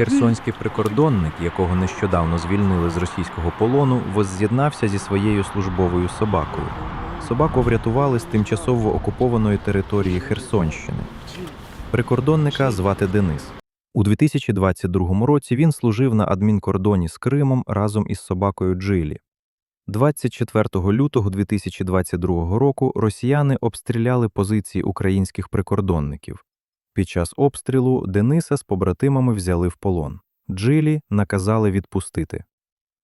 Херсонський прикордонник, якого нещодавно звільнили з російського полону, возз'єднався зі своєю службовою собакою. Собаку врятували з тимчасово окупованої території Херсонщини. Прикордонника звати Денис. У 2022 році він служив на адмінкордоні з Кримом разом із собакою Джилі. 24 лютого 2022 року росіяни обстріляли позиції українських прикордонників. Під час обстрілу Дениса з побратимами взяли в полон. Джилі наказали відпустити.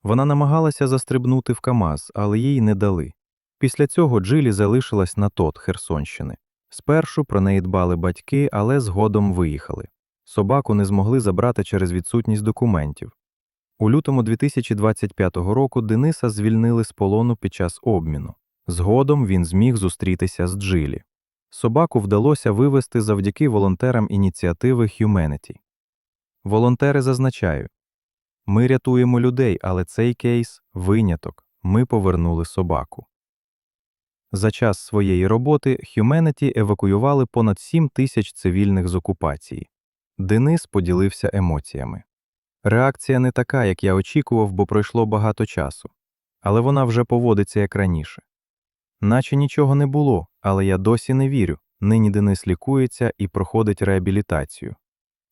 Вона намагалася застрибнути в КАМАЗ, але їй не дали. Після цього Джилі залишилась на ТОТ Херсонщини. Спершу про неї дбали батьки, але згодом виїхали. Собаку не змогли забрати через відсутність документів. У лютому 2025 року Дениса звільнили з полону під час обміну. Згодом він зміг зустрітися з Джилі. Собаку вдалося вивести завдяки волонтерам ініціативи Humanity. Волонтери зазначають, ми рятуємо людей, але цей кейс – виняток. Ми повернули собаку. За час своєї роботи Humanity евакуювали понад 7 тисяч цивільних з окупації. Денис поділився емоціями. Реакція не така, як я очікував, бо пройшло багато часу. Але вона вже поводиться як раніше. Наче нічого не було, але я досі не вірю. Нині Денис лікується і проходить реабілітацію.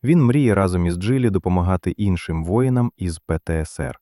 Він мріє разом із Джилі допомагати іншим воїнам із ПТСР.